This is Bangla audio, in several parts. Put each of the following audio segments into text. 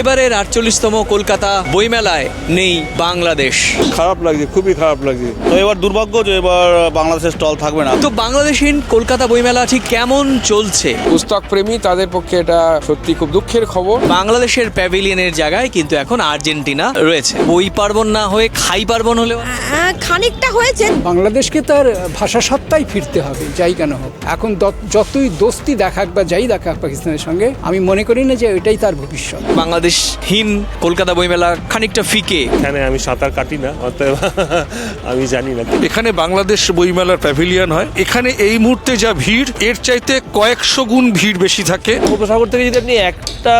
এবারের আটচল্লিশতম কলকাতা বইমেলায় নেই বাংলাদেশ। খারাপ লাগছে খুবই খারাপ লাগছে। তো এবার দুর্ভাগ্য যে এবার বাংলাদেশের স্টল থাকবে না। তো বাংলাদেশিন কলকাতা বইমেলা ঠিক কেমন চলছে? পুস্তক প্রেমী তাদের পক্ষে এটা সত্যি খুব দুঃখের খবর। বাংলাদেশের প্যাভিলিয়নের জায়গায় কিন্তু এখন আর্জেন্টিনা রয়েছে। বই পার্বণ না হয়ে খাই পার্বণ হলেও? খানিকটা হয়েছে। বাংলাদেশকে তার ভাষা সত্তাই ফিরতে হবে যাই কেন হোক। এখন যতই দোস্তি দেখাক বা যাই দেখাক পাকিস্তানের সঙ্গে আমি মনে করি না যে এটাই তার ভবিষ্যৎ। বাংলাদেশহীন কলকাতা বইমেলা খানিকটা ফিকে। এখানে আমি সাঁতার কাটি না অতএব আমি জানি না। এখানে বাংলাদেশ বইমেলার প্যাভিলিয়ন হয়। এখানে এই মুহূর্তে যা ভিড় এর চাইতে কয়েকশো গুণ ভিড় বেশি থাকে। বঙ্গোপসাগর থেকে যদি আপনি একটা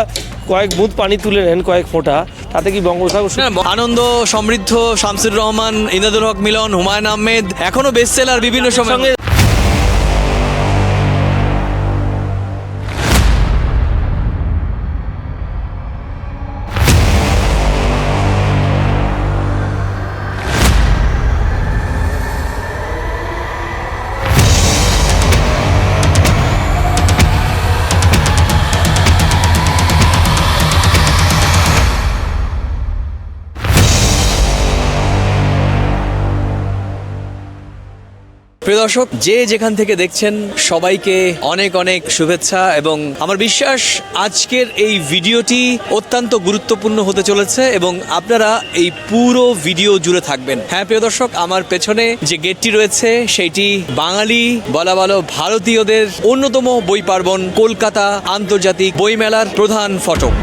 কয়েক বুথ পানি তুলে নেন কয়েক ফোঁটা তাতে কি বঙ্গোপসাগর না, আনন্দ সমৃদ্ধ শামসুর রহমান ইনাদুল হক মিলন হুমায়ুন আহমেদ এখনও বেস্টসেলার বিভিন্ন সময়। প্রিয় দর্শক, যে যেখান থেকে দেখছেন, সবাইকে অনেক অনেক শুভেচ্ছা এবং আমার বিশ্বাস আজকের এই ভিডিওটি অত্যন্ত গুরুত্বপূর্ণ হতে চলেছে এবং আপনারা এই পুরো ভিডিও জুড়ে থাকবেন। হ্যাঁ প্রিয় দর্শক, আমার পেছনে যে গেটটি রয়েছে সেইটি বাঙালি, বলা ভালো ভারতীয়দের অন্যতম বই পার্বণ, কলকাতা আন্তর্জাতিক বইমেলার প্রধান ফটক।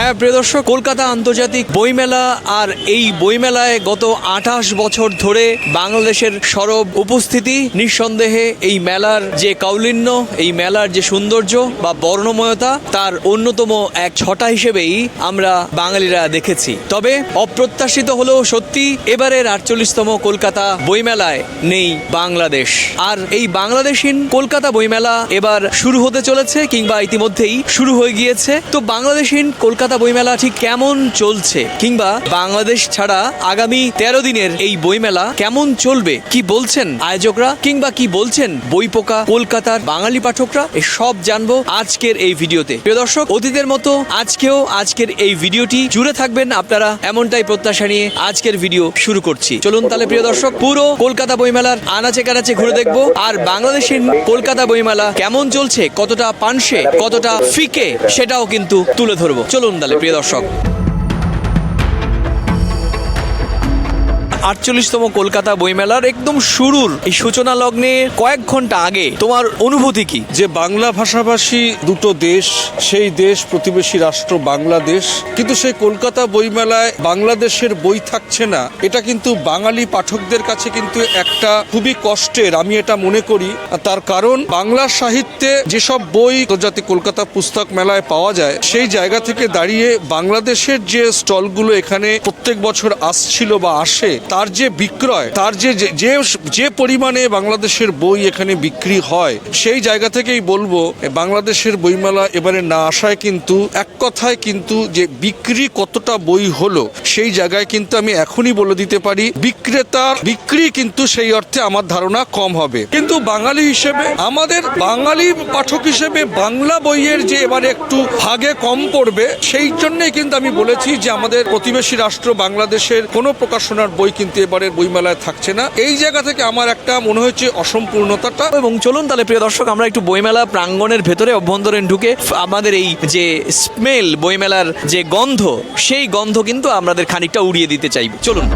হ্যাঁ প্রিয় দর্শক, কলকাতা আন্তর্জাতিক বইমেলা আর এই বইমেলায় গত আঠাশ বছর ধরে বাংলাদেশের সরব উপস্থিতি, নিঃসন্দেহে এই মেলার যে কাউলিন্য, এই মেলার যে সৌন্দর্য বা বর্ণময়তা, তার অন্যতম এক ছটা হিসেবেই আমরা বাঙালিরা দেখেছি। তবে অপ্রত্যাশিত হলেও সত্যি এবারের আটচল্লিশতম কলকাতা বইমেলায় নেই বাংলাদেশ। আর এই বাংলাদেশিন কলকাতা বইমেলা এবার শুরু হতে চলেছে কিংবা ইতিমধ্যেই শুরু হয়ে গিয়েছে। তো বাংলাদেশিন কলকাতা বইমেলা ঠিক কেমন চলছে? কিংবা বাংলাদেশ ছাড়া আগামী তেরো দিনের এই বইমেলা কেমন চলবে? কি বলছেন আয়োজকরা? কিংবা কি বলছেন বই পোকা কলকাতার বাঙালি পাঠকরা? সব জানব আজকের এই ভিডিওতে। প্রিয় দর্শক, অতীতের মতো আজকেও আজকের এই ভিডিওটি জুড়ে থাকবেন আপনারা। এমনটাই প্রত্যাশা নিয়ে আজকের ভিডিও শুরু করছি। চলুন তাহলে প্রিয় দর্শক, পুরো কলকাতা বইমেলার আনাচে কানাচে ঘুরে দেখব। আর বাংলাদেশের কলকাতা বইমেলা কেমন চলছে? কতটা পানসে, কতটা ফিকে, সেটাও কিন্তু তুলে ধরবো। চলুন তাহলে প্রিয় দর্শক। আটচল্লিশতম কলকাতা বইমেলার একদম শুরুর এই সূচনা লগ্নে কয়েক ঘণ্টা আগে তোমার অনুভূতি কি? যে বাংলা ভাষাভাষী দুটো দেশ, সেই দেশ প্রতিবেশী রাষ্ট্র বাংলাদেশ, কিন্তু সেই কলকাতা বইমেলায় বাংলাদেশের বই থাকছে না। এটা কিন্তু বাঙালি পাঠকদের কাছে কিন্তু একটা খুবই কষ্টের, আমি এটা মনে করি। তার কারণ, বাংলা সাহিত্যে যেসব বই আন্তর্জাতিক কলকাতা পুস্তক মেলায় পাওয়া যায়, সেই জায়গা থেকে দাঁড়িয়ে বাংলাদেশের যে স্টলগুলো এখানে প্রত্যেক বছর আসছিল বা আসে তার যে বিক্রয়, তার যে, যে- যে পরিমাণে বাংলাদেশের বই এখানে বিক্রি হয়, সেই জায়গা থেকেই বলব বাংলাদেশের বইমেলা এবারে না আসায় কিন্তু, এক কথায় কিন্তু যে বিক্রি কতটা বই হলো সেই জায়গায় কিন্তু আমি এখনই বলে দিতে পারি, বিক্রেতার বিক্রি কিন্তু সেই অর্থে আমার ধারণা কম হবে। কিন্তু বাঙালি হিসেবে, আমাদের বাঙালি পাঠক হিসেবে বাংলা বইয়ের যে এবারে একটু ভাগে কম পড়বে, সেই জন্যই কিন্তু আমি বলেছি যে আমাদের প্রতিবেশী রাষ্ট্র বাংলাদেশের কোনো প্রকাশনার বই কিন্তু এবারের বইমেলায় থাকছে না। এই জায়গা থেকে আমার একটা মনে হচ্ছে অসম্পূর্ণতাটা। এবং চলুন তাহলে প্রিয় দর্শক, আমরা একটু বইমেলা প্রাঙ্গণের ভেতরে অভ্যন্তরীণ ঢুকে, আমাদের এই যে স্মেল বইমেলার যে গন্ধ, সেই গন্ধ কিন্তু আমাদের খানিকটা উড়িয়ে দিতে চাই চলুন।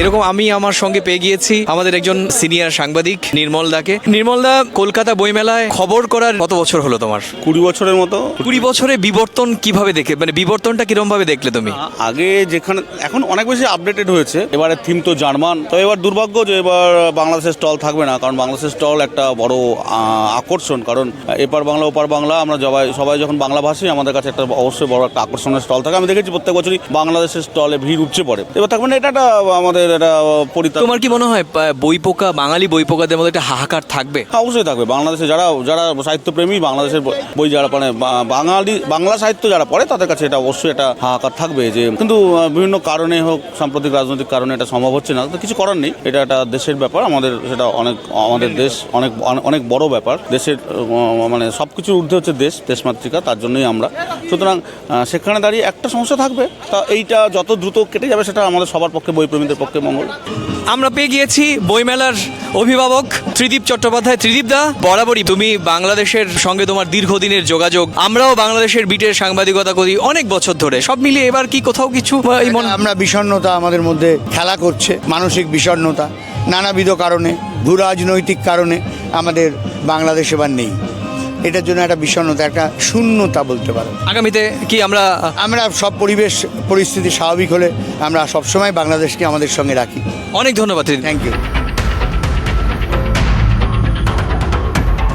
এরকম আমি আমার সঙ্গে পেয়ে গিয়েছি আমাদের একজন সিনিয়র সাংবাদিক নির্মল দাকে। নির্মল দা কলকাতা বইমেলায় খবর করার কত বছর হলো তোমার? কুড়ি বছরের মতো। কুড়ি বছরে বিবর্তন কীভাবে দেখে মানে বিবর্তনটা কিরম ভাবে দেখলে তুমি? আগে যেখানে এখন অনেক বেশি আপডেটেড হয়েছে। এবারে থিম তো জার্মান। তো এবার দুর্ভাগ্য যে এবার বাংলাদেশের স্টল থাকবে না কারণ বাংলাদেশের স্টল একটা বড় আকর্ষণ। কারণ এপার বাংলা ওপার বাংলা আমরা সবাই সবাই যখন বাংলা ভাষী আমাদের কাছে একটা অবশ্যই বড় একটা আকর্ষণের স্টল থাকে। আমি দেখেছি প্রত্যেক বছরই বাংলাদেশের স্টলে ভিড় উপচে পড়ে। এবার থাকবে না এটা একটা আমাদের তাদের একটা পরিতাপ তোমার কি মনে হয় বই পোকা বাঙালি বই পোকাদের মধ্যে একটা হাহাকার থাকবে? হ্যাঁ, অবশ্যই থাকবে। বাংলাদেশে যারা যারা সাহিত্যপ্রেমী বাংলাদেশের বই যারা পড়ে বাঙালি বাংলা সাহিত্য যারা পড়ে তাদের কাছে এটা অবশ্যই একটা হাহাকার থাকবে যে কিন্তু বিভিন্ন কারণে হোক সাম্প্রতিক রাজনৈতিক কারণে এটা সম্ভব হচ্ছে না। তো কিছু করার নেই। এটা একটা দেশের ব্যাপার। আমাদের সেটা অনেক আমাদের দেশ অনেক অনেক বড় ব্যাপার। দেশের মানে সব কিছুর ঊর্ধ্বে হচ্ছে দেশ দেশমাতৃকা তার জন্যই আমরা। সুতরাং সেখানে দাঁড়িয়ে একটা সমস্যা থাকবে। তা এইটা যত দ্রুত কেটে যাবে সেটা আমাদের সবার পক্ষে বইপ্রেমীদের পক্ষে মঙ্গল। আমরা পেয়ে গিয়েছি বইমেলার অভিভাবক ত্রিদীপ চট্টোপাধ্যায়। ত্রিদীপ দা বরাবরই তুমি বাংলাদেশের সঙ্গে তোমার দীর্ঘদিনের যোগাযোগ আমরাও বাংলাদেশের বিটের সাংবাদিকতা করি অনেক বছর ধরে। সব মিলিয়ে এবার কি কোথাও কিছু আমরা বিষণ্ণতা আমাদের মধ্যে খেলা করছে মানসিক বিষণ্ণতা নানাবিধ কারণে ভূ রাজনৈতিক কারণে আমাদের বাংলাদেশ এবার নেই। এটার জন্য একটা বিষণ্ণতা একটা শূন্যতা বলতে পারো আগামীতে কি আমরা আমরা সব পরিবেশ পরিস্থিতি স্বাভাবিক হলে আমরা সবসময় বাংলাদেশকে আমাদের সঙ্গে রাখি। অনেক ধন্যবাদ থ্যাংক ইউ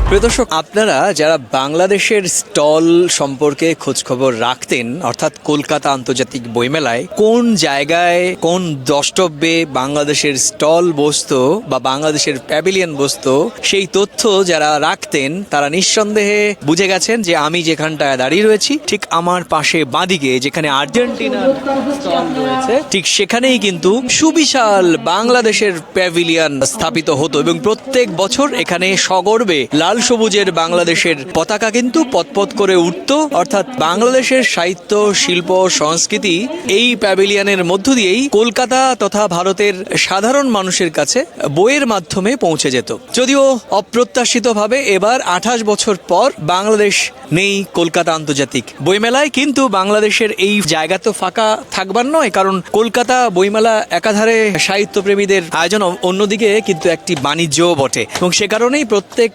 প্রিয় দর্শক, আপনারা যারা বাংলাদেশের স্টল সম্পর্কে খোঁজখবর রাখতেন, অর্থাৎ কলকাতা আন্তর্জাতিক বইমেলায়, কোন জায়গায়, কোন দ্রষ্টব্যে বাংলাদেশের স্টল বসতো বা বাংলাদেশের প্যাভিলিয়ন বসতো, সেই তথ্য যারা রাখতেন, তারা নিঃসন্দেহে বুঝে গেছেন যে আমি যেখানটায় দাঁড়িয়ে রয়েছি, ঠিক আমার পাশে বাঁদিকে, যেখানে আর্জেন্টিনার স্টল রয়েছে, ঠিক সেখানেই কিন্তু সুবিশাল বাংলাদেশের প্যাভিলিয়ন স্থাপিত হতো এবং প্রত্যেক বছর এখানে সগর্বে লাল সবুজের বাংলাদেশের পতাকা কিন্তু পতপত করে উঠত, অর্থাৎ বাংলাদেশের সাহিত্য, শিল্প, সংস্কৃতি এই প্যাভিলিয়নের মধ্য দিয়েই কলকাতা তথা ভারতের সাধারণ মানুষের কাছে বইয়ের মাধ্যমে পৌঁছে যেত। যদিও অপ্রত্যাশিতভাবে এবার আঠাশ বছর পর বাংলাদেশ নেই কলকাতা আন্তর্জাতিক বইমেলায়, কিন্তু বাংলাদেশের এই জায়গা তো ফাঁকা থাকবার নয়, কারণ কলকাতা বইমেলা একাধারে সাহিত্যপ্রেমীদের আয়োজন অন্যদিকে কিন্তু একটি বাণিজ্যও বটে। এবং সে কারণেই প্রত্যেক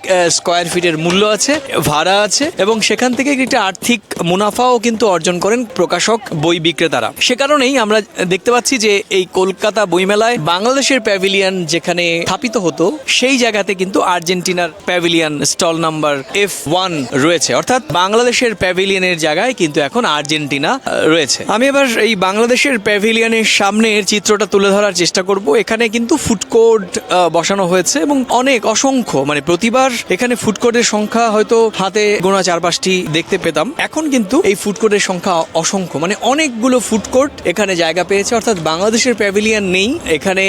স্কোয়ার ফিটের মূল্য আছে, ভাড়া আছে এবং সেখান থেকে একটা আর্থিক মুনাফাও কিন্তু অর্জন করেন প্রকাশক, বই বিক্রেতারা। সে কারণেই আমরা দেখতে পাচ্ছি যে এই কলকাতা বইমেলায় বাংলাদেশের প্যাভিলিয়ন যেখানে স্থাপিত হতো, সেই জায়গাতে কিন্তু আর্জেন্টিনার pavilion stall number F one রয়েছে। অর্থাৎ বাংলাদেশের প্যাভিলিয়নের জায়গায় কিন্তু এখন আর্জেন্টিনা রয়েছে। আমি এবার এই বাংলাদেশের প্যাভিলিয়নের সামনের চিত্রটা তুলে ধরার চেষ্টা করব। এখানে কিন্তু ফুড কোর্ট বসানো হয়েছে এবং অনেক অসংখ্য মানে প্রতিবার এখানে ফুড কোর্টের সংখ্যা হয়তো হাতে গোনা চার পাঁচটি দেখতে পেতাম। এখন কিন্তু এই ফুড কোর্টের সংখ্যা অসংখ্য। মানে অনেকগুলো ফুড কোর্ট এখানে জায়গা পেয়েছে, অর্থাৎ বাংলাদেশের প্যাভিলিয়ন নেই। এখানে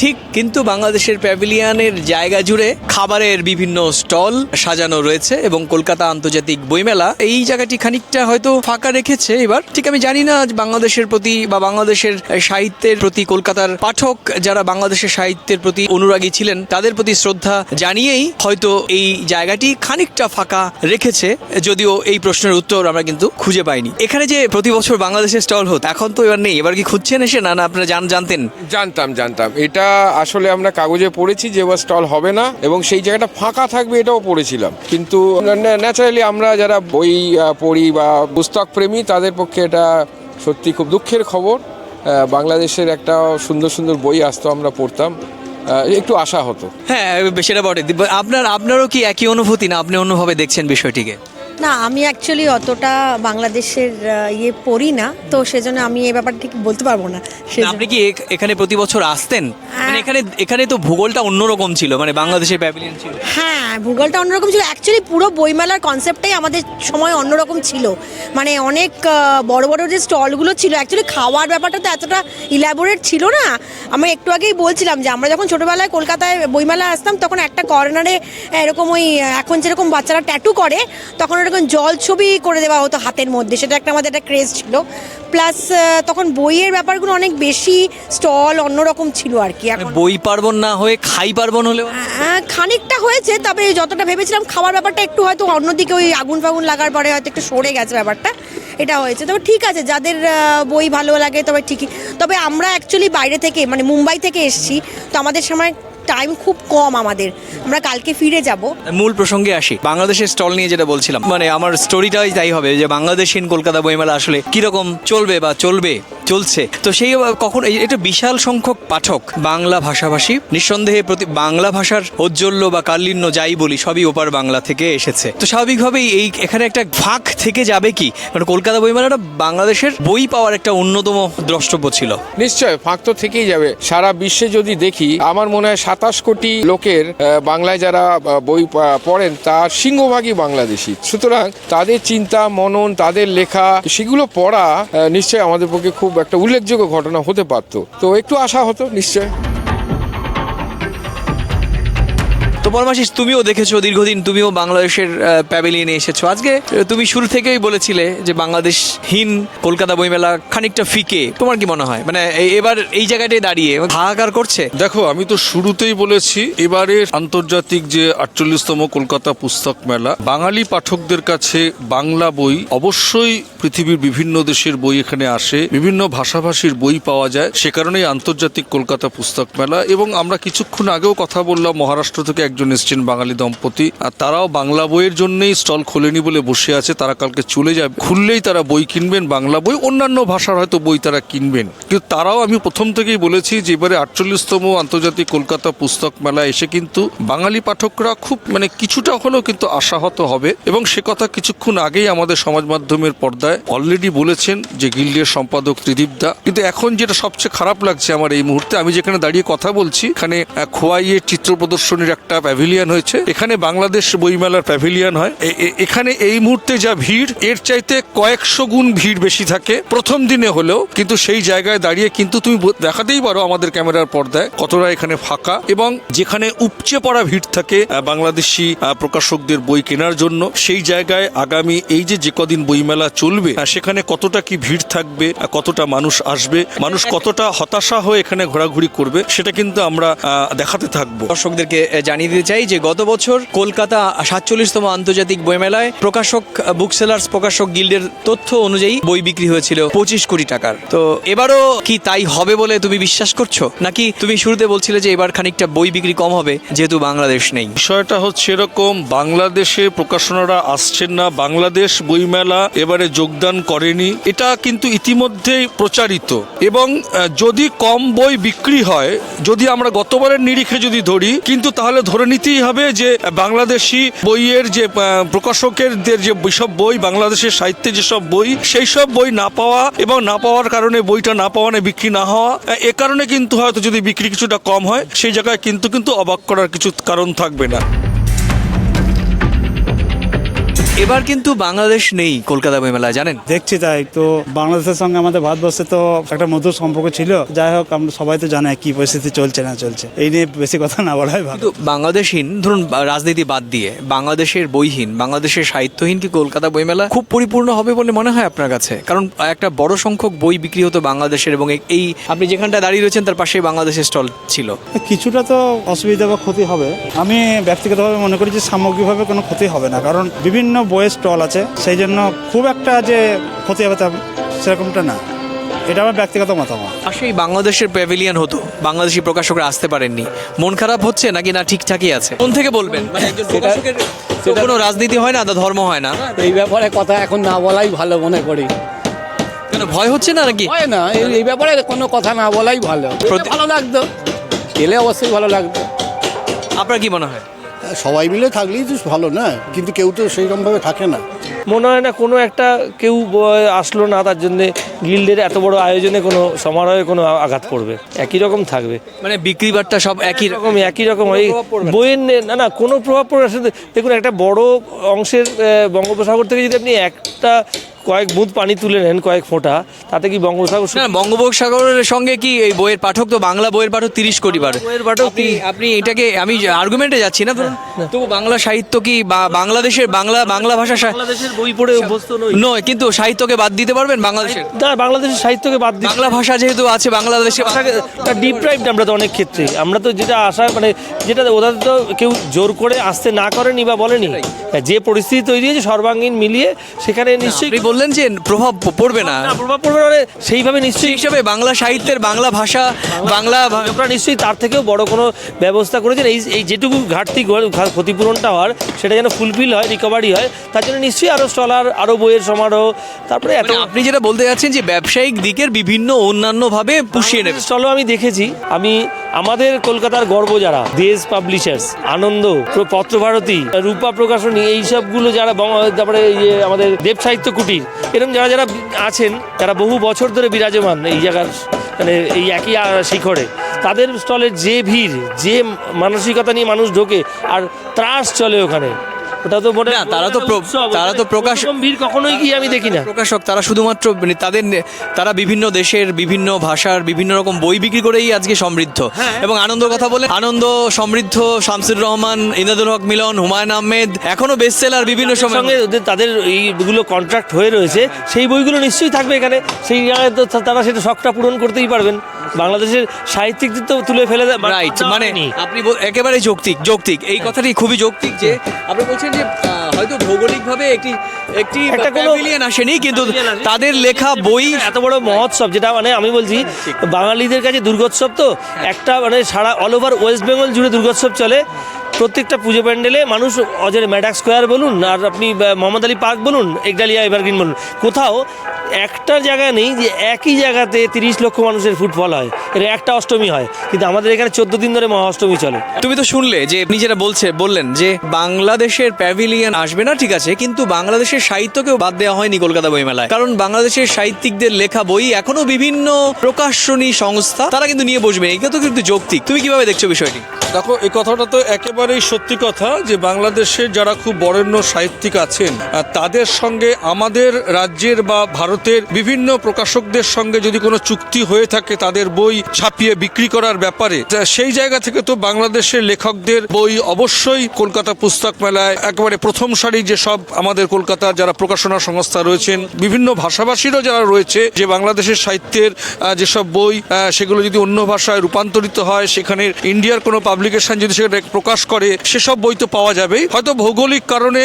ঠিক কিন্তু বাংলাদেশের প্যাভিলিয়নের জায়গা জুড়ে খাবারের বিভিন্ন স্টল সাজানো রয়েছে এবং কলকাতা আন্তর্জাতিক বইমেলা। এই জায়গাটি খানিকটা হয়তো ফাঁকা রেখেছে এবার। ঠিক আমি জানি না বাংলাদেশের প্রতি বা বাংলাদেশের সাহিত্যের প্রতি কলকাতার পাঠক যারা বাংলাদেশের সাহিত্যের প্রতি অনুরাগী ছিলেন, তাদের প্রতি শ্রদ্ধা জানিয়েই হয়তো এই জায়গাটি খানিকটা ফাঁকা রেখেছে, যদিও এই প্রশ্নের উত্তর আমরা কিন্তু খুঁজে পাইনি। এখানে যে প্রতি বছর বাংলাদেশের স্টল হতো, এখন তো এবার নেই। এবার কি খুঁজছেন এসে? না না, আপনারা জান জানতেন? জানতাম জানতাম। এটা আসলে আমরা কাগজে পড়েছি যে এবার স্টল হবে না, এবং সেই জায়গাটা ফাঁকা থাকবে এটাও পড়েছিলাম। কিন্তু ন্যাচারালি আমরা যারা বই পড়ি বা পুস্তক প্রেমী, তাদের পক্ষে এটা সত্যি খুব দুঃখের খবর। বাংলাদেশের একটা সুন্দর সুন্দর বই আসতো আমরা পড়তাম। একটু আশা হতো। হ্যাঁ সেটা বটে। আপনার, আপনারও কি একই অনুভূতি না আপনি অন্যভাবে দেখছেন বিষয়টিকে? না আমি অ্যাকচুয়ালি অতটা বাংলাদেশের ইয়ে পড়ি না তো সেজন্য আমি এই ব্যাপারটা ঠিক বলতে পারব না। আপনি কি এখ- এখানে প্রতি বছর আসতেন? মানে এখানে এখানে তো ভূগোলটা অন্যরকম ছিল মানে বাংলাদেশের প্যাভিলিয়ন ছিল। হ্যাঁ ভূগোলটা অন্যরকম ছিল। অ্যাকচুয়ালি পুরো বইমেলার কনসেপ্টটাই আমাদের সময় অন্যরকম ছিল। মানে অনেক বড় বড় যে স্টলগুলো ছিল অ্যাকচুয়ালি খাওয়ার ব্যাপারটা তো এতটা ইলাবোরেট ছিল না। আমি একটু আগেই বলছিলাম যে আমরা যখন ছোটোবেলায় কলকাতায় বইমেলা আসতাম তখন একটা কর্নারে এরকম ওই এখন যেরকম বাচ্চারা ট্যাটু করে তখন এরকম জল ছবি করে দেওয়া হতো হাতের মধ্যে সেটা একটা আমাদের একটা ক্রেজ ছিল। প্লাস তখন বইয়ের ব্যাপারগুলো অনেক বেশি স্টল অন্যরকম ছিল আর কি। এখন বই পার্বণ না হয়ে খাই পার্বণ হলেও? খানিকটা হয়েছে তবে যতটা ভেবেছিলাম খাওয়ার ব্যাপারটা একটু হয়তো অন্যদিকে ওই আগুন ফাগুন লাগার পরে হয়তো একটু সরে গেছে ব্যাপারটা এটা হয়েছে। তবে ঠিক আছে যাদের বই ভালো লাগে তবে ঠিকই। তবে আমরা অ্যাকচুয়ালি বাইরে থেকে মানে মুম্বাই থেকে এসেছি তো আমাদের সময় টাইম খুব কম আমাদের। আমরা কালকে ফিরে যাব। মূল প্রসঙ্গে আসি। বাংলাদেশের স্টল নিয়ে যেটা বলছিলাম মানে আমার স্টোরিটাই তাই হবে যে বাংলাদেশ ইন কলকাতা বইমেলা আসলে কীরকম চলবে বা চলবে? চলছে। তো সেই কখন এই বিশাল সংখ্যক পাঠক বাংলা ভাষাভাষী। নিঃসন্দেহে প্রতি বাংলা ভাষার ঔজ্জ্বল্য বা কালিন্য যাই বলি, সবই ওপার বাংলা থেকে এসেছে। তো স্বাভাবিকভাবেই এই এখানে একটা ফাঁক থেকে যাবে কি? কারণ কলকাতা বইমেলাটা বাংলাদেশের বই পাওয়ার একটা অন্যতম দ্রষ্টব্য ছিল। নিশ্চয়, ফাঁক তো থেকেই যাবে। সারা বিশ্বে যদি দেখি, আমার মনে হয় সাতাশ কোটি লোকের বাংলায় যারা বই পড়েন, তার সিংহভাগই বাংলাদেশি। সুতরাং তাদের চিন্তা, মনন, তাদের লেখা, সেগুলো পড়া নিশ্চয় আমাদের পক্ষে খুব একটা উল্লেখযোগ্য ঘটনা হতে পারতো। তো একটু আশা হতো নিশ্চয়। তো পরমাশিস তুমিও দেখেছ, দীর্ঘদিন তুমিও বাংলাদেশের প্যাভিলিয়নে এসেছ। আজকে তুমি শুরু থেকেই বলেছিলে যে বাংলাদেশহীন কলকাতা বইমেলা খানিকটা ফিকে। তোমার কি মনে হয়? মানে এবার এই জায়গাটায় দাঁড়িয়ে হাহাকার করছে? দেখো, আমি তো শুরুতেই বলেছি এবারের আন্তর্জাতিক যে আটচল্লিশতম কলকাতা পুস্তক মেলা, বাঙালি পাঠকদের কাছে বাংলা বই অবশ্যই পৃথিবীর বিভিন্ন দেশের বই এখানে আসে, বিভিন্ন ভাষাভাষীর বই পাওয়া যায়। সে কারণেই আন্তর্জাতিক কলকাতা পুস্তক মেলা এবং আমরা কিছুক্ষণ আগেও কথা বললাম মহারাষ্ট্র থেকে একজন এসছেন বাঙালি দম্পতি। আর তারাও বাংলা বইয়ের জন্যই স্টল খোলেনি বলে বসে আছে। তারা কালকে চলে যাবে। খুললেই তারা বই কিনবেন, বাংলা বই, অন্যান্য ভাষার হয়তো বই তারা কিনবেন। কিন্তু তারাও আমি প্রথম থেকেই বলেছি যে, এবারে আটচল্লিশতম আন্তর্জাতিক কলকাতা পুস্তক মেলা এসে কিন্তু বাঙালি পাঠকরা খুব মানে কিছুটা হলেও কিন্তু আশাহত হবে। এবং সে কথা কিছুক্ষণ আগেই আমাদের সমাজ মাধ্যমের পর্দায় অলরেডি বলেছেন যে, গিল্ডের সম্পাদক ত্রিদীপ দা। কিন্তু এখন যেটা সবচেয়ে খারাপ লাগছে আমার এই মুহূর্তে, আমি যেখানে দাঁড়িয়ে কথা বলছি, এখানে খোয়াইয়ের চিত্র প্রদর্শনীর একটা প্যাভিলিয়ন হয়েছে। এখানে বাংলাদেশ বইমেলার প্যাভিলিয়ন হয়। এখানে এই মুহূর্তে যা ভিড়, এর চাইতে কয়েকশো গুণ ভিড় বেশি থাকে। প্রথম দিনে হলেও, কিন্তু সেই জায়গায় দাঁড়িয়ে কিন্তু তুমি দেখাতেই পারো আমাদের ক্যামেরার পর্দায় কতটা এখানে ফাঁকা এবং যেখানে উপচে পড়া ভিড় থাকে বাংলাদেশি প্রকাশকদের বই কেনার জন্য। সেই জায়গায় আগামী এই যে যে কদিন বইমেলা চলবে সেখানে কতটা কি ভিড় থাকবে কতটা মানুষ আসবে, মানুষ কতটা হতাশা হয়ে এখানে ঘোরাঘুরি করবে, সেটা কিন্তু আমরা দেখাতে থাকব। দর্শকদেরকে জানিয়ে দিতে চাই যে গত বছর কলকাতা সাতচল্লিশতম আন্তর্জাতিক বইমেলায় প্রকাশক বুক সেলার্স প্রকাশক গিল্ডের তথ্য অনুযায়ী বই বিক্রি হয়েছিল পঁচিশ কোটি টাকার। তো এবারও কি তাই হবে বলে তুমি বিশ্বাস করছ? নাকি তুমি শুরুতে বলছিলে যে এবার খানিকটা বই বিক্রি কম হবে, যেহেতু বাংলাদেশ নেই? বিষয়টা হচ্ছে এরকম, বাংলাদেশে প্রকাশনারা আসছেন না, বাংলাদেশ বইমেলা এবারে যোগদান করেনি। এটা কিন্তু ইতিমধ্যেই প্রচারিত। এবং যদি কম বই বিক্রি হয়, যদি আমরা গতবারের নিরিখে যদি ধরি, কিন্তু তাহলে ধরে নিতেই হবে যে বাংলাদেশি বইয়ের যে প্রকাশকের প্রকাশকেরদের যে সব বই, বাংলাদেশের সাহিত্যে যেসব বই, সেই সব বই না পাওয়া এবং না পাওয়ার কারণে বইটা না পাওয়া বিক্রি না হওয়া এ কারণে কিন্তু হয়তো যদি বিক্রি কিছুটা কম হয়, সেই জায়গায় কিন্তু কিন্তু অবাক করার কিছু কারণ থাকবে না। এবার কিন্তু বাংলাদেশ নেই কলকাতা বইমেলায় জানেন? দেখছি তাই। তো বাংলাদেশের সঙ্গে আমাদের ভারতবর্ষে তো একটা মধুর সম্পর্ক ছিল। যাই হোক আমরা সবাই তো জানে কি পরিস্থিতি চলছে না চলছে। এই নিয়ে বেশি কথা না বলাই ভালো। বাংলাদেশহীন ধরুন রাজনীতি বাদ দিয়ে বাংলাদেশের বইহীন বাংলাদেশের সাহিত্যহীন কি কলকাতা বইমেলা খুব পরিপূর্ণ হবে বলে মনে হয় আপনার কাছে? কারণ একটা বড় সংখ্যক বই বিক্রি হতো বাংলাদেশের এবং এই- এই আপনি যেখানটা দাঁড়িয়ে রয়েছেন তার পাশে বাংলাদেশের স্টল ছিল। কিছুটা তো অসুবিধা বা ক্ষতি হবে। আমি ব্যক্তিগতভাবে মনে করি যে সামগ্রিকভাবে কোনো ক্ষতি হবে না। কারণ বিভিন্ন বইয়ের স্টল আছে সেই জন্য খুব একটা যে ক্ষতি হবে তা সেরকমটা না। এটা আমার ব্যক্তিগত মতামত। পাশেই বাংলাদেশের প্যাভিলিয়ন হতো বাংলাদেশি প্রকাশকরা আসতে পারেননি। মন খারাপ হচ্ছে নাকি না ঠিকঠাকই আছে? কোন থেকে বলবেন? মানে একজন প্রকাশকের তো কোনো রাজনীতি হয় না না ধর্ম হয় না? এই ব্যাপারে কথা এখন না বলাই ভালো মনে করি। কেন ভয় হচ্ছে না নাকি? হয় না এই এই ব্যাপারে কোনো কথা না বলাই ভালো। প্রতি- ভালো লাগতো। গেলে অবশ্যই ভালো লাগতো। আপনার কি মনে হয়? সবাই মিলে থাকলেই তো ভালো না কিন্তু কেউ তো সেইরকমভাবে থাকে না। মনে হয় না কোনো একটা কেউ আসলো না তার জন্য গিল্ডের এত বড় আয়োজনে কোনো সমারোহে কোনো আঘাত পড়বে। একই রকম থাকবে। মানে বিক্রি বাট্টা সব একই এরকম একই রকম। ওই বইয়ের নে- না না কোনো প্রভাব পড়বে না। দেখুন একটা বড় অংশের বঙ্গোপসাগর থেকে যদি আপনি একটা কয়েক বুঁদ পানি তুলে নেন কয়েক ফোঁটা তাতে কি বঙ্গোপসাগর না বঙ্গোপসাগরের সঙ্গে কি এই বইয়ের পাঠক তো বাংলা বইয়ের পাঠক তিরিশ কোটি বার? বইয়ের পাঠক আপনি এটাকে আমি আর্গুমেন্টে যাচ্ছি না তো বাংলা সাহিত্য কি বা বাংলাদেশের বাংলা বাংলা ভাষা বাংলাদেশের বই পড়ে অভ্যস্ত নই। নয় কিন্তু সাহিত্যকে বাদ দিতে পারবেন বাংলাদেশের? না বাংলাদেশের সাহিত্যকে বাদ দিই বাংলা ভাষা যেহেতু আছে বাংলাদেশে ডিপ্রাইভড আমরা তো অনেক ক্ষেত্রে। আমরা তো যেটা আশা মানে যেটা ওদের তো কেউ জোর করে আসতে না করেনি বা বলেনি। যে পরিস্থিতি তৈরি হয়েছে সর্বাঙ্গীন মিলিয়ে সেখানে নিশ্চয়ই বললেন যে প্রভাব পড়বে না। প্রভাব পড়বে না মানে সেইভাবে নিশ্চয়ই হিসাবে বাংলা সাহিত্যের বাংলা ভাষা বাংলা লেখকরা নিশ্চয়ই তার থেকেও বড় কোনো ব্যবস্থা করেছেন। এই এই যেটুকু ঘাটতি ক্ষতিপূরণটা হওয়ার সেটা যেন ফুলফিল হয় রিকভারি হয় তার জন্য নিশ্চয়ই আরও স্টলার আরও বইয়ের সমারোহ তারপরে এত মানে আপনি যেটা বলতে যাচ্ছেন যে ব্যবসায়িক দিকের বিভিন্ন অন্যান্যভাবে পুষিয়ে নেবে। স্টলও আমি দেখেছি। আমি আমাদের কলকাতার গর্ব যারা, দেশ পাবলিশার্স আনন্দ পত্রভারতী, রূপা প্রকাশনী, এই সবগুলো যারা তারপরে আমাদের দেব সাহিত্য কুটির এরকম যারা যারা আছেন, তারা বহু বছর ধরে বিরাজমান এই জায়গার মানে এই একই শিখরে। তাদের স্টলের যে ভিড়, যে মানসিকতা নিয়ে মানুষ ঢোকে, আর ত্রাস চলে ওখানে। ওটা তো মনে না, তারা তো তারা তো প্রকাশ- ভিড় কখনোই গিয়ে আমি দেখি না। প্রকাশক তারা শুধুমাত্র মানে তাদের তারা বিভিন্ন দেশের বিভিন্ন ভাষার বিভিন্ন রকম বই বিক্রি করেই আজকে সমৃদ্ধ। এবং আনন্দর কথা বলে আনন্দ সমৃদ্ধ শামসুর রহমান ইনাদুল হক মিলন হুমায়ুন আহমেদ এখনও বেস্ট সেলার বিভিন্ন সময়। তাদের এইগুলো কন্ট্রাক্ট হয়ে রয়েছে সেই বইগুলো নিশ্চয়ই থাকবে এখানে। সেই জায়গায় তো তারা সেটা শখটা পূরণ করতেই পারবেন। বাংলাদেশের সাহিত্যিকদের তো তুলে ফেলে রাইট মানে আপনি একেবারে যৌক্তিক যৌক্তিক। এই কথাটি খুবই যৌক্তিক যে আপনি বলছেন যে হয়তো হয়তো ভৌগোলিকভাবে একটি একটি একটা কোনো- মিলিয়ন আসেনি কিন্তু তাদের লেখা বই এত বড় মহোৎসব যেটা মানে আমি বলছি বাঙালিদের কাছে দুর্গোৎসব তো একটা মানে সারা অল ওভার ওয়েস্ট বেঙ্গল জুড়ে দুর্গোৎসব চলে। প্রত্যেকটা পুজো প্যান্ডেলে মানুষ অজরে ম্যাডাক স্কোয়ার বলুন আর আপনি মোহাম্মদ আলী পার্ক বলুন একডালিয়া এভারগ্রিন বলুন কোথাও একটা জায়গা নেই যে একই জায়গাতে তিরিশ লক্ষ মানুষের ফুটফল হয়। এর একটা অষ্টমী হয় কিন্তু আমাদের এখানে চোদ্দ দিন ধরে মহা অষ্টমী চলে। তুমি তো শুনলে যে আপনি যেটা বলছে বললেন যে বাংলাদেশের প্যাভিলিয়ন আসবে না ঠিক আছে কিন্তু বাংলাদেশের সাহিত্যকেও বাদ দেওয়া হয়নি কলকাতা বইমেলায়। কারণ বাংলাদেশের সাহিত্যিকদের লেখা বই এখনও বিভিন্ন প্রকাশনী সংস্থা তারা কিন্তু নিয়ে বসবে এটা তো কিন্তু যৌক্তিক। তুমি কীভাবে দেখছ বিষয়টি? দেখো এই কথাটা তো একেবারেই সত্যি কথা যে বাংলাদেশের যারা খুব বরেণ্য সাহিত্যিক আছেন তাদের সঙ্গে আমাদের রাজ্যের বা ভারতের বিভিন্ন প্রকাশকদের সঙ্গে যদি কোনো চুক্তি হয়ে থাকে, তাদের বই ছাপিয়ে বিক্রি করার ব্যাপারে সেই জায়গা থেকে তো বাংলাদেশের লেখকদের বই অবশ্যই কলকাতা পুস্তক মেলায় একেবারে প্রথম সারি যে সব আমাদের কলকাতার যারা প্রকাশনা সংস্থা রয়েছেন, বিভিন্ন ভাষাভাষীরও যারা রয়েছে যে বাংলাদেশের সাহিত্যের যেসব বই সেগুলো যদি অন্য ভাষায় রূপান্তরিত হয়, সেখানে ইন্ডিয়ার কোনো পাবলিকেশন যদি সেটা প্রকাশ করে সেসব বই তো পাওয়া যাবেই। হয়তো ভৌগোলিক কারণে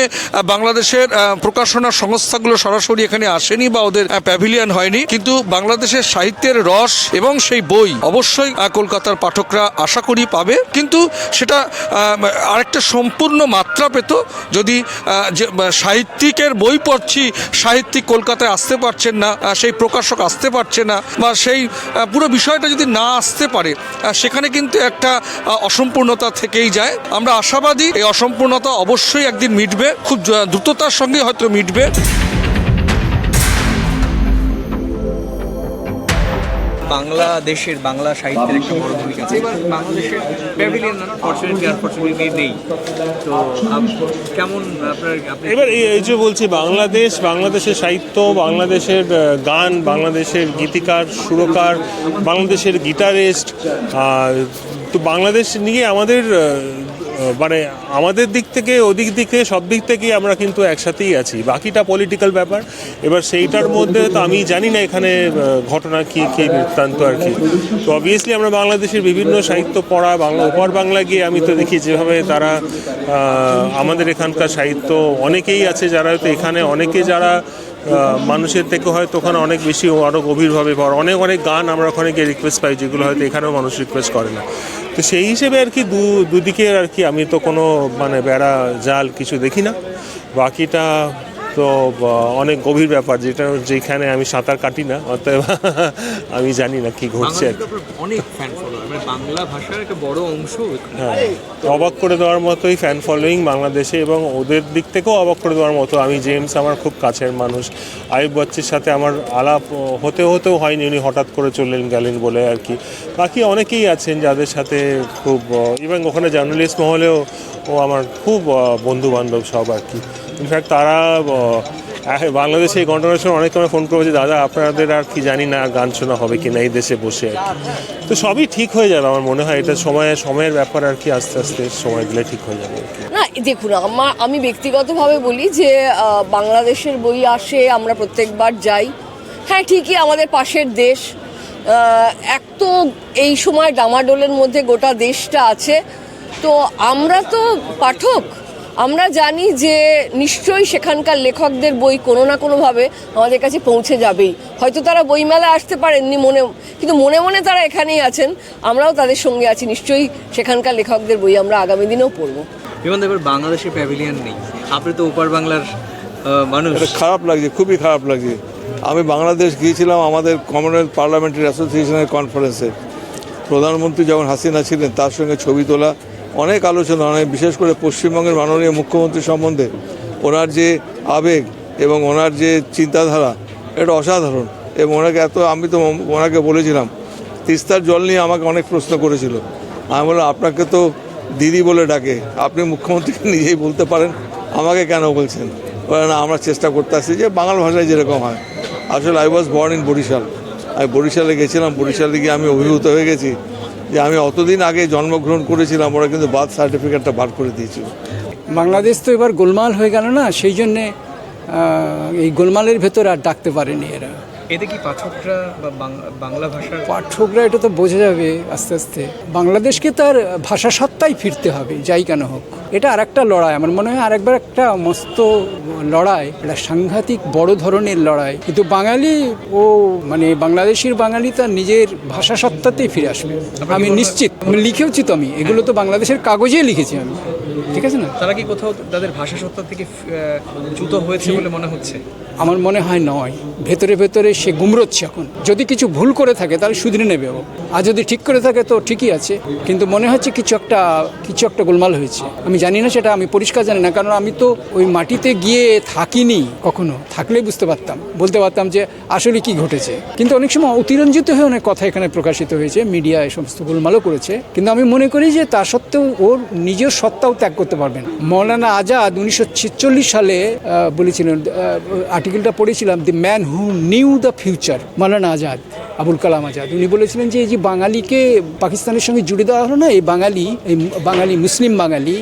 বাংলাদেশের প্রকাশনা সংস্থাগুলো সরাসরি এখানে আসেনি বা ওদের প্যাভিলিয়ন হয়নি। কিন্তু বাংলাদেশের সাহিত্যের রস এবং সেই বই অবশ্যই কলকাতার পাঠকরা আশা করি পাবে। কিন্তু সেটা আরেকটা সম্পূর্ণ মাত্রা পেত যদি সাহিত্যিকের বই পড়ছি, সাহিত্যিক কলকাতায় আসতে পারছেন না সেই প্রকাশক আসতে পারছে না, বা সেই পুরো বিষয়টা যদি না আসতে পারে সেখানে কিন্তু একটা অসম্পূর্ণতা থেকেই যায়। আমরা আশাবাদী এই অসম্পূর্ণতা অবশ্যই একদিন মিটবে। খুব দ্রুততার সঙ্গে হয়তো মিটবে। বাংলাদেশের বাংলা সাহিত্যের একটা বড় ভূমিকা আছে। এবার বাংলাদেশের প্যাভিলিয়ন আনফরচুনেটলি আনফরচুনেটলি নেই। তো কেমন আপনার এবার এই যে বলছি বাংলাদেশ বাংলাদেশের সাহিত্য বাংলাদেশের গান বাংলাদেশের গীতিকার সুরকার বাংলাদেশের গিটারিস্ট তো বাংলাদেশ নিয়ে আমাদের মানে আমাদের দিক থেকে, ওদিক দিকে, সব দিক থেকে আমরা কিন্তু একসাথেই আছি। বাকিটা পলিটিক্যাল ব্যাপার। এবার সেইটার মধ্যে তো আমি জানি না এখানে ঘটনা কি কি বৃত্তান্ত আর কি। তো অবভিয়াসলি আমরা বাংলাদেশের বিভিন্ন সাহিত্য পড়া, বাংলা ওপার বাংলা গিয়ে আমি তো দেখি যেভাবে তারা আমাদের এখানকার সাহিত্য অনেকেই আছে যারা হয়তো এখানে, অনেকে যারা মানুষের থেকে হয়তো ওখানে অনেক বেশি আরও গভীরভাবে পড়া। অনেক অনেক গান আমরা ওখানে গিয়ে রিকোয়েস্ট পাই, যেগুলো হয়তো এখানেও মানুষ রিকোয়েস্ট করে না। তো সেই হিসেবে আর কি দু, দুদিকের আর কি, আমি তো কোনো মানে বেড়া, জাল কিছু দেখি না। বাকিটা তো অনেক গভীর ব্যাপার যেটা যেখানে আমি সাঁতার কাটি না অতএব আমি জানি না কি ঘটছে। অনেক ফ্যান ফলোয়ার মানে বাংলা ভাষার একটা বড় অংশ হ্যাঁ অবাক করে দেওয়ার মতোই ফ্যান ফলোয়িং বাংলাদেশে এবং ওদের দিক থেকেও অবাক করে দেওয়ার মতো। আমি জেমস আমার খুব কাছের মানুষ। আইব বচ্চির সাথে আমার আলাপ হতে হতেও হয়নি উনি হঠাৎ করে চললেন গেলেন বলে আর কি। বাকি অনেকেই আছেন যাদের সাথে খুব ইভেন ওখানে জার্নালিস্ট মহলেও ও আমার খুব বন্ধু বান্ধব সব আর কি। ইনফ্যাক্ট তারা বাংলাদেশে এই ঘটনার সময় অনেক সময় ফোন করেছে, দাদা, আপনাদের আর কি জানি না গান শোনা হবে কি না এই দেশে বসে আর তো সবই ঠিক হয়ে যাবে আমার মনে হয়। এটা সময়, সময়ের ব্যাপার আর কি, আস্তে আস্তে সময় দিলে ঠিক হয়ে যাবে। না, দেখুন আমার আমি ব্যক্তিগতভাবে বলি যে বাংলাদেশের বই আসে, আমরা প্রত্যেকবার যাই। হ্যাঁ ঠিকই আমাদের পাশের দেশ। এক তো এই সময় ডামাডোলের মধ্যে গোটা দেশটা আছে। তো আমরা তো পাঠক। আমরা জানি যে নিশ্চয়ই সেখানকার লেখকদের বই কোনো না কোনোভাবে আমাদের কাছে পৌঁছে যাবেই। হয়তো তারা বইমেলা আসতে পারেননি মনে কিন্তু মনে মনে তারা এখানেই আছেন। আমরাও তাদের সঙ্গে আছি। নিশ্চয়ই সেখানকার লেখকদের বই আমরা আগামী দিনেও পড়ব। বিমান এবার বাংলাদেশে প্যাভিলিয়ন নেই। আপনি তো ওপার বাংলার মানুষ। খারাপ লাগছে খুবই খারাপ লাগছে। আমি বাংলাদেশ গিয়েছিলাম আমাদের কমনওয়েলথ পার্লামেন্টারি অ্যাসোসিয়েশনের কনফারেন্সে প্রধানমন্ত্রী যখন হাসিনা ছিলেন তার সঙ্গে ছবি তোলা অনেক আলোচনা, অনেক বিশেষ করে পশ্চিমবঙ্গের মাননীয় মুখ্যমন্ত্রী সম্বন্ধে ওনার যে আবেগ এবং ওনার যে চিন্তাধারা, এটা অসাধারণ এবং ওনাকে এত, আমি তো ওনাকে বলেছিলাম, তিস্তার জল নিয়ে আমাকে অনেক প্রশ্ন করেছিল। আমি বললাম, আপনাকে তো দিদি বলে ডাকে, আপনি মুখ্যমন্ত্রীকে নিজেই বলতে পারেন, আমাকে কেন বলছেন? বলে, না, আমরা চেষ্টা করতে আসছি যে বাংলা ভাষায় যেরকম হয়। আসলে I was born in Barishal. আমি বরিশালে গেছিলাম, বরিশালে গিয়ে আমি অভিভূত হয়ে গেছি। যে আমি অতদিন আগে জন্মগ্রহণ করেছিলাম, ওরা কিন্তু বার্থ সার্টিফিকেটটা বার করে দিয়েছিল। বাংলাদেশ তো এবার গোলমাল হয়ে গেল না, সেই জন্যে এই গোলমালের ভেতর আর ডাকতে পারেনি এরা। এতে কি পাঠকরা বা বাংলা ভাষার পাঠকরা এটা তো বোঝা যাবে আস্তে আস্তে। বাংলাদেশকে তার ভাষা সত্তাই ফিরতে হবে যাই কেন হোক। এটা আর একটা লড়াই আমার মনে হয় আরেকবার একটা মস্ত লড়াই এটা সাংঘাতিক বড় ধরনের লড়াই। কিন্তু বাঙালি ও মানে বাংলাদেশের বাঙালি তার নিজের ভাষা সত্তাতেই ফিরে আসবে। আমি নিশ্চিত লিখেওছি তো আমি এগুলো তো বাংলাদেশের কাগজে লিখেছি আমি। ঠিক আছে না? তারা কি কোথাও তাদের ভাষা সত্তা থেকে চ্যুত হয়েছে বলে মনে হচ্ছে? আমার মনে হয় নয়। ভেতরে ভেতরে সে গুমরোচ্ছে এখন। যদি কিছু ভুল করে থাকে তাহলে শুধরে নেবে ও। আর যদি ঠিক করে থাকে তো ঠিকই আছে। কিন্তু মনে হচ্ছে কিছু একটা কিছু একটা গোলমাল হয়েছে। আমি জানি না সেটা আমি পরিষ্কার জানি না। কারণ আমি তো ওই মাটিতে গিয়ে থাকিনি কখনো। থাকলেই বুঝতে পারতাম। বলতে পারতাম যে আসলে কি ঘটেছে। কিন্তু অনেক সময় অতিরঞ্জিত হয়ে অনেক কথা এখানে প্রকাশিত হয়েছে। মিডিয়া এই সমস্ত গোলমালও করেছে। কিন্তু আমি মনে করি যে তা সত্ত্বেও ওর নিজের সত্তাও ত্যাগ করতে পারবেন। মৌলানা আজাদ উনিশশো ছেচল্লিশ সালে বলেছিলেন আর্টিকেলটা পড়েছিলাম the man who knew the future Maulana Azad, Abul Kalam Azad. উনি বলেছিলেন যে, এই যে বাঙালিকে পাকিস্তানের সঙ্গে জুড়ে দেওয়া হলো না, এই বাঙালি এই বাঙালি, মুসলিম বাঙালি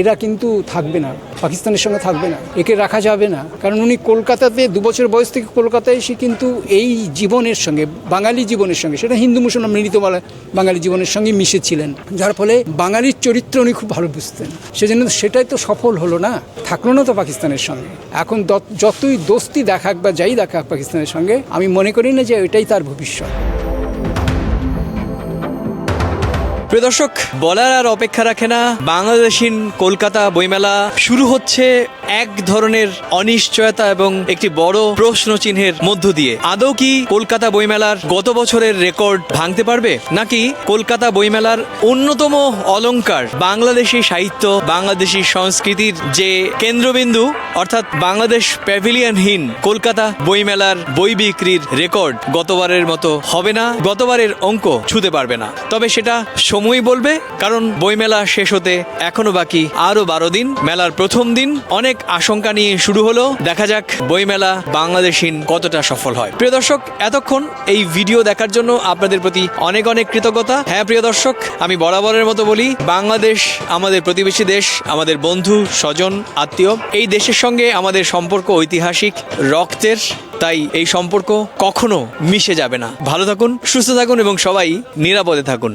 এরা কিন্তু থাকবে না, পাকিস্তানের সঙ্গে থাকবে না, একে রাখা যাবে না। কারণ উনি কলকাতাতে দু বছর বয়স থেকে কলকাতায় এসে কিন্তু এই জীবনের সঙ্গে, বাঙালি জীবনের সঙ্গে, সেটা হিন্দু মুসলমান মিলিত বলা বাঙালি জীবনের সঙ্গে মিশেছিলেন। যার ফলে বাঙালির চরিত্র উনি খুব ভালো বুঝতেন। সেজন্য সেটাই তো সফল হলো না, থাকল না তো পাকিস্তানের সঙ্গে। এখন যতই দোস্তি দেখাক বা যাই দেখাক পাকিস্তানের সঙ্গে, আমি মনে করি না যে এটাই তার ভবিষ্যৎ। প্রিয় দর্শক, বলার আর অপেক্ষা রাখে না। বাংলাদেশিন কলকাতা বইমেলা শুরু হচ্ছে এক ধরনের অনিশ্চয়তা এবং একটি বড় প্রশ্ন চিহ্নের মধ্য দিয়ে। আদৌ কি কলকাতা বইমেলার গত বছরের রেকর্ড ভাঙতে পারবে? নাকি কলকাতা বইমেলার অন্যতম অলঙ্কার বাংলাদেশি সাহিত্য, বাংলাদেশি সংস্কৃতির যে কেন্দ্রবিন্দু, অর্থাৎ বাংলাদেশ প্যাভিলিয়নহীন কলকাতা বইমেলার বই বিক্রির রেকর্ড গতবারের মতো হবে না, গতবারের অঙ্ক ছুতে পারবে না। তবে সেটা সময় বলবে, কারণ বইমেলা শেষ হতে এখনও বাকি আরও বারো দিন। মেলার প্রথম দিন অনেক আশঙ্কা নিয়ে শুরু হলো। দেখা যাক বইমেলা বাংলাদেশিন কতটা সফল হয়। প্রিয় দর্শক, এতক্ষণ এই ভিডিও দেখার জন্য আপনাদের প্রতি অনেক অনেক কৃতজ্ঞতা। হ্যাঁ প্রিয় দর্শক, আমি বরাবরের মতো বলি, বাংলাদেশ আমাদের প্রতিবেশী দেশ, আমাদের বন্ধু, স্বজন, আত্মীয়। এই দেশের সঙ্গে আমাদের সম্পর্ক ঐতিহাসিক, রক্তের, তাই এই সম্পর্ক কখনো মিশে যাবে না। ভালো থাকুন, সুস্থ থাকুন এবং সবাই নিরাপদে থাকুন।